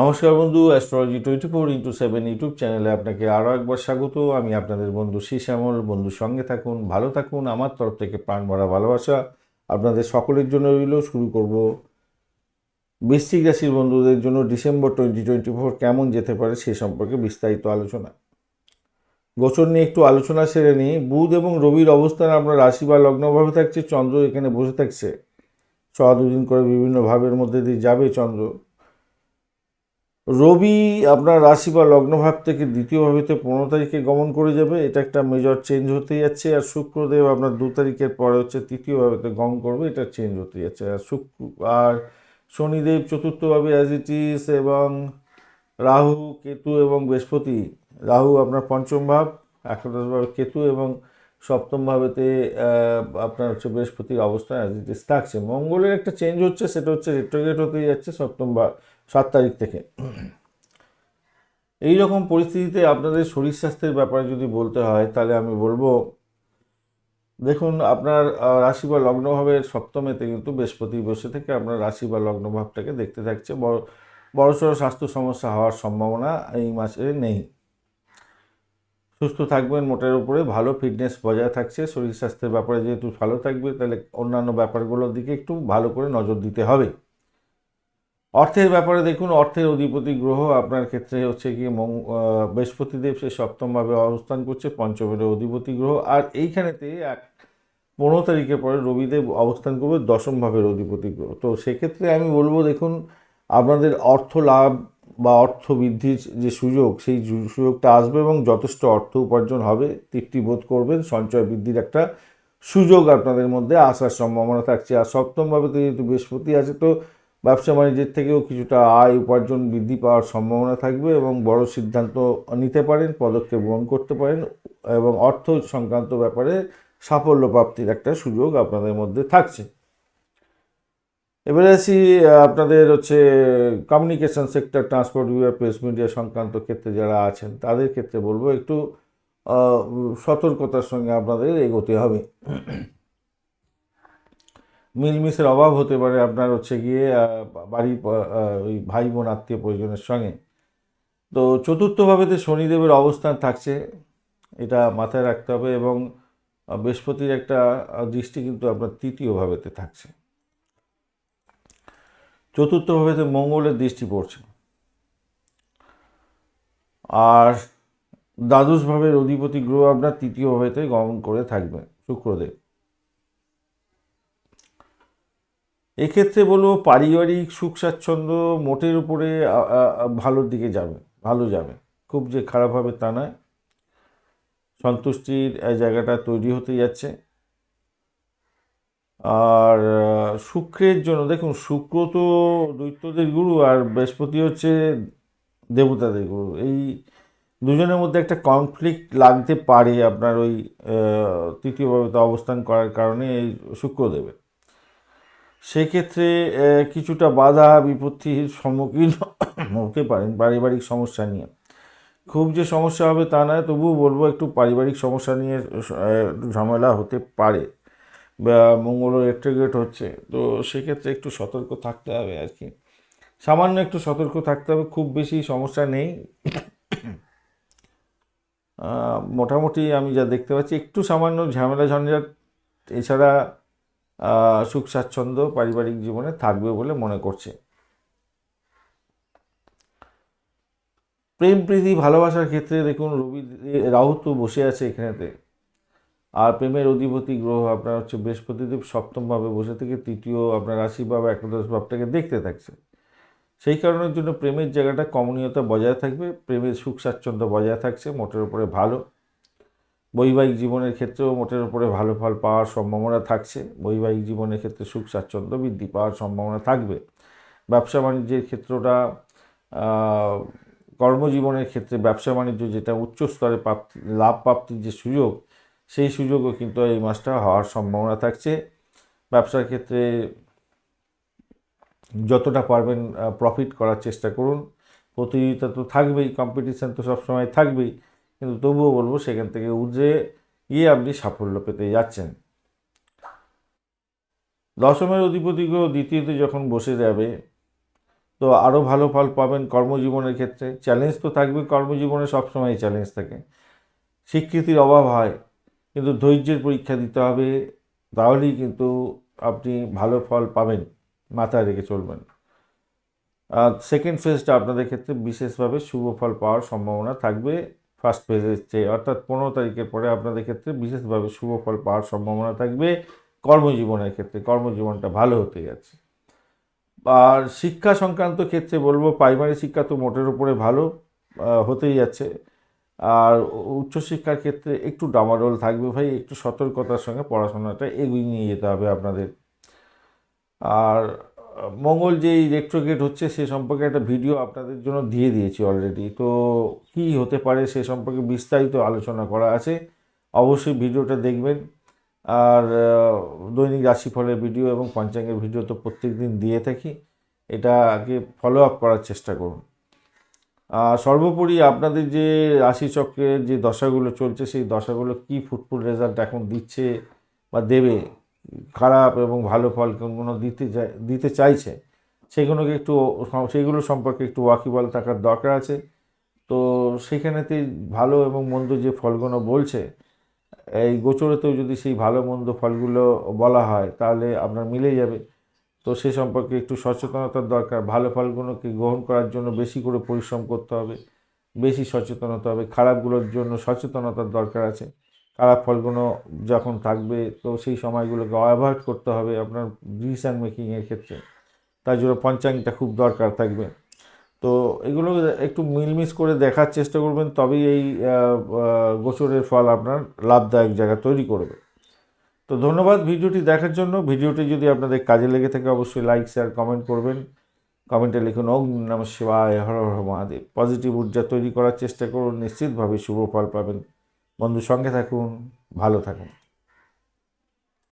নমস্কার বন্ধু astrology twenty four into seven YouTube চ্যানেলে আপনাকে আরও একবার স্বাগত। আমি আপনাদের বন্ধু শ্রী শ্যামল। বন্ধুর সঙ্গে থাকুন, ভালো থাকুন, আমার তরফ থেকে প্রাণ ভরা ভালোবাসা আপনাদের সকলের জন্য রইল। শুরু করব বৃশ্চিক রাশির বন্ধুদের জন্য ডিসেম্বর টোয়েন্টি টোয়েন্টি ফোর কেমন যেতে পারে সে সম্পর্কে বিস্তারিত আলোচনা। গোচর নিয়ে একটু আলোচনা সেরে নিই। বুধ এবং রবির অবস্থান আপনার রাশি বা লগ্নভাবে থাকছে, চন্দ্র এখানে বসে থাকছে। ছ দুদিন করে বিভিন্ন ভাবের মধ্যে দিয়ে যাবে চন্দ্র। রবি আপনার রাশি বা লগ্নভাব থেকে দ্বিতীয় ভাবেতে পনেরো তারিখে গমন করে যাবে। এটা একটা মেজর চেঞ্জ হতে যাচ্ছে আর শুক্রদেব আপনার দু তারিখের পরে হচ্ছে তৃতীয় ভাবেতে গমন করবে। এটা চেঞ্জ হতে যাচ্ছে আর শুক্র, আর শনিদেব চতুর্থভাবে অ্যাজ ইট ইজ এবং রাহু, কেতু এবং বৃহস্পতি। রাহু আপনার পঞ্চম ভাব একাদশভাবে কেতু এবং সপ্তম ভাবেতে আপনার হচ্ছে বৃহস্পতির অবস্থান অ্যাজ ইট ইজ থাকছে। মঙ্গলের একটা চেঞ্জ হচ্ছে, সেটা হচ্ছে রেট্রোগেট হতে যাচ্ছে, সপ্তম বা সাত তারিখ থেকে। এই রকম পরিস্থিতিতে আপনাদের শরীর স্বাস্থ্যের ব্যাপারে যদি বলতে হয়, তাহলে আমি বলব, দেখুন, আপনার রাশি বা লগ্নভাবের সপ্তমেতে কিন্তু বৃহস্পতি বসে থেকে আপনার রাশি বা লগ্নভাবটাকে দেখতে থাকছে। বড় বড়সড় স্বাস্থ্য সমস্যা হওয়ার সম্ভাবনা এই মাসে নেই। সুস্থ থাকবেন মোটের উপরে, ভালো ফিটনেস বজায় থাকছে, শরীর স্বাস্থ্যের ব্যাপারে যেহেতু ভালো থাকবে, তাহলে অন্যান্য ব্যাপারগুলোর দিকে একটু ভালো করে নজর দিতে হবে। অর্থের ব্যাপারে দেখুন, অর্থের অধিপতি গ্রহ আপনার ক্ষেত্রে হচ্ছে গিয়ে বৃহস্পতিদেব সে সপ্তমভাবে অবস্থান করছে পঞ্চমের অধিপতি গ্রহ। আর এইখানেতে এক পনেরো তারিখের পরে রবিদেব অবস্থান করবে দশম ভাবের অধিপতি গ্রহ। তো সেক্ষেত্রে আমি বলব, দেখুন, আপনাদের অর্থ লাভ বা অর্থ বৃদ্ধির যে সুযোগ, সেই সুযোগটা আসবে এবং যথেষ্ট অর্থ উপার্জন হবে, তৃপ্তি বোধ করবেন, সঞ্চয় বৃদ্ধির একটা সুযোগ আপনাদের মধ্যে আসার সম্ভাবনা থাকছে। আর সপ্তমভাবে তো যেহেতু বৃহস্পতি আছে, তো ব্যবসা বাণিজ্যের থেকেও কিছুটা আয় উপার্জন বৃদ্ধি পাওয়ার সম্ভাবনা থাকবে এবং বড় সিদ্ধান্ত নিতে পারেন, পদক্ষেপ গ্রহণ করতে পারেন এবং অর্থ সংক্রান্ত ব্যাপারে সাফল্য প্রাপ্তির একটা সুযোগ আপনাদের মধ্যে থাকছে। এবারে আসি আপনাদের হচ্ছে কমিউনিকেশন সেক্টর ট্রান্সপোর্ট বিভাগ প্রেস মিডিয়া সংক্রান্ত ক্ষেত্রে যারা আছেন, তাদের ক্ষেত্রে বলব একটু সতর্কতার সঙ্গে আপনাদের এগোতে হবে। মিলমিশের অভাব হতে পারে আপনার হচ্ছে গিয়ে বাড়ির ওই ভাই বোন আত্মীয় পরিজনের সঙ্গে। তো চতুর্থভাবেতে শনিদেবের অবস্থান থাকছে, এটা মাথায় রাখতে হবে এবং বৃহস্পতির একটা দৃষ্টি কিন্তু আপনার তৃতীয়ভাবেতে থাকছে। চতুর্থ ভাবেতে মঙ্গলের দৃষ্টি পড়ছে। আর দ্বাদশ ভাবের অধিপতি গ্রহ আপনার তৃতীয়ভাবেতে গমন করে থাকবে, শুক্রদেব। এক্ষেত্রে বলব পারিবারিক সুখ স্বাচ্ছন্দ্য মোটের উপরে ভালোর দিকে যাবে, ভালো যাবে। খুব যে খারাপ হবে তা নয়। সন্তুষ্টির জায়গাটা তৈরি হতে যাচ্ছে। আর শুক্রের জন্য, দেখুন শুক্র তো দৈত্যদের গুরু আর বৃহস্পতি হচ্ছে দেবতাদের গুরু। এই দুজনের মধ্যে একটা কনফ্লিক্ট লাগতে পারে আপনার ওই তৃতীয়ভাবে তৃতীয় ভাবেতে অবস্থান করার কারণে এই শুক্রদেবের। সেক্ষেত্রে কিছুটা বাধা বিপত্তির সম্মুখীন হতে পারেন পারিবারিক সমস্যা নিয়ে। খুব যে সমস্যা হবে তা নয়, তবুও বলব একটু পারিবারিক সমস্যা নিয়ে ঝামেলা হতে পারে। বা মঙ্গল রেট্রোগেট হচ্ছে, তো সেক্ষেত্রে একটু সতর্ক থাকতে হবে আর কি। সামান্য একটু সতর্ক থাকতে হবে, খুব বেশি সমস্যা নেই। মোটামুটি আমি যা দেখতে পাচ্ছি, একটু সামান্য ঝামেলা ঝঞ্ঝাট, এছাড়া সুখ, স্বাচ্ছন্দ্য পারিবারিক জীবনে থাকবে বলে মনে করছে। প্রেম, প্রীতি, ভালোবাসার ক্ষেত্রে দেখুন, রবি, রাহু তো বসে আছে এখানেতে। আর প্রেমের অধিপতি গ্রহ আপনার হচ্ছে বৃহস্পতিদেব সপ্তমভাবে বসে থেকে তৃতীয় আপনার রাশি ভাব একাদশ ভাবটাকে দেখতে থাকছে। সেই কারণের জন্য প্রেমের জায়গাটা কমনীয়তা বজায় থাকবে, প্রেমের সুখ, স্বাচ্ছন্দ্য বজায় থাকছে, মোটের উপরে ভালো। বৈবাহিক জীবনের ক্ষেত্রেও মোটের উপরে ভালো ফল পাওয়ার সম্ভাবনা থাকছে। বৈবাহিক জীবনের ক্ষেত্রে সুখ স্বাচ্ছন্দ্য বৃদ্ধি পাওয়ার সম্ভাবনা থাকবে। ব্যবসা বাণিজ্যের ক্ষেত্রটা কর্মজীবনের ক্ষেত্রে ব্যবসা বাণিজ্য যেটা উচ্চ স্তরে প্রাপ্তি, লাভ প্রাপ্তির যে সুযোগ, সেই সুযোগও কিন্তু এই মাসটা হওয়ার সম্ভাবনা থাকছে। ব্যবসার ক্ষেত্রে যতটা পারবেন প্রফিট করার চেষ্টা করুন। প্রতিযোগিতা তো থাকবেই কম্পিটিশান তো সবসময় থাকবেই। কিন্তু তবুও বলব সেখান থেকে উজরে গিয়ে আপনি সাফল্য পেতে যাচ্ছেন। দশমের অধিপতি গ্রহ দ্বিতীয়তে যখন বসে যাবে, তো আরও ভালো ফল পাবেন কর্মজীবনের ক্ষেত্রে। চ্যালেঞ্জ তো থাকবে, কর্মজীবনে সবসময় চ্যালেঞ্জ থাকে। স্বীকৃতির অভাব হয়, কিন্তু ধৈর্যের পরীক্ষা দিতে হবে, তাহলেই কিন্তু আপনি ভালো ফল পাবেন, মাথায় রেখে চলবেন। সেকেন্ড ফেজটা আপনাদের ক্ষেত্রে বিশেষভাবে শুভ ফল পাওয়ার সম্ভাবনা থাকবে। ফার্স্ট ফেজের চেয়ে অর্থাৎ পনেরো তারিখের পরে আপনাদের ক্ষেত্রে বিশেষভাবে শুভ ফল পাওয়ার সম্ভাবনা থাকবে। কর্মজীবনের ক্ষেত্রে কর্মজীবনটা ভালো হতে যাচ্ছে। আর শিক্ষা সংক্রান্ত ক্ষেত্রে বলব প্রাইমারি শিক্ষা তো মোটের উপরে ভালো হতেই যাচ্ছে। আর উচ্চশিক্ষার ক্ষেত্রে একটু ডামাডোল থাকবে ভাই, একটু সতর্কতার সঙ্গে পড়াশোনাটা এগিয়ে নিয়ে যেতে হবে আপনাদের। আর মঙ্গল যেই রেট্রোগেট হচ্ছে সে সম্পর্কে একটা ভিডিও আপনাদের জন্য দিয়ে দিয়েছি অলরেডি তো কি হতে পারে সে সম্পর্কে বিস্তারিত আলোচনা করা আছে, অবশ্যই ভিডিওটা দেখবেন। আর দৈনিক রাশিফলের ভিডিও এবং পঞ্চাঙ্গের ভিডিও তো প্রত্যেক দিন দিয়ে থাকি এটাকে ফলো আপ করার চেষ্টা করুন। সর্বোপরি আপনাদের যে রাশিচক্রের যে দশাগুলো চলছে, সেই দশাগুলো কি ফুটফুট রেজাল্ট এখন দিচ্ছে বা দেবে খারাপ এবং ভালো ফল কোনগুলো দিতে চাই দিতে চাইছে, সেগুলোকে একটু সেইগুলো সম্পর্কে একটু ওয়াকিবল থাকার দরকার আছে। তো সেখানেতে ভালো এবং মন্দ যে ফলগুলো বলছে, এই গোচরেতেও যদি সেই ভালো মন্দ ফলগুলো বলা হয়, তাহলে আপনার মিলে যাবে। তো সে সম্পর্কে একটু সচেতনতার দরকার। ভালো ফলগুলোকে গ্রহণ করার জন্য বেশি করে পরিশ্রম করতে হবে, বেশি সচেতন হতে হবে, খারাপগুলোর জন্য সচেতনতার দরকার আছে। খারাপ ফলগুলো যখন থাকবে, তো সেই সময়গুলোকে অ্যাভয়েড করতে হবে আপনার ডিসিশান মেকিংয়ের ক্ষেত্রে। তার জন্য পঞ্চাঙ্গটা খুব দরকার থাকবে। তো এগুলো একটু মিলমিশ করে দেখার চেষ্টা করবেন, তবেই এই গোচরের ফল আপনার লাভদায়ক জায়গা তৈরি করবে। তো ধন্যবাদ ভিডিওটি দেখার জন্য। ভিডিওটি যদি আপনাদের কাজে লেগে থাকে, অবশ্যই লাইক, শেয়ার, কমেন্ট করবেন। কমেন্টে লিখুন, ওম নম শিবায়, হর হর মহাদেব। পজিটিভ ঊর্জা তৈরি করার চেষ্টা করুন। নিশ্চিতভাবে শুভ ফল পাবেন। বন্ধুর সঙ্গে থাকুন ভালো থাকুন।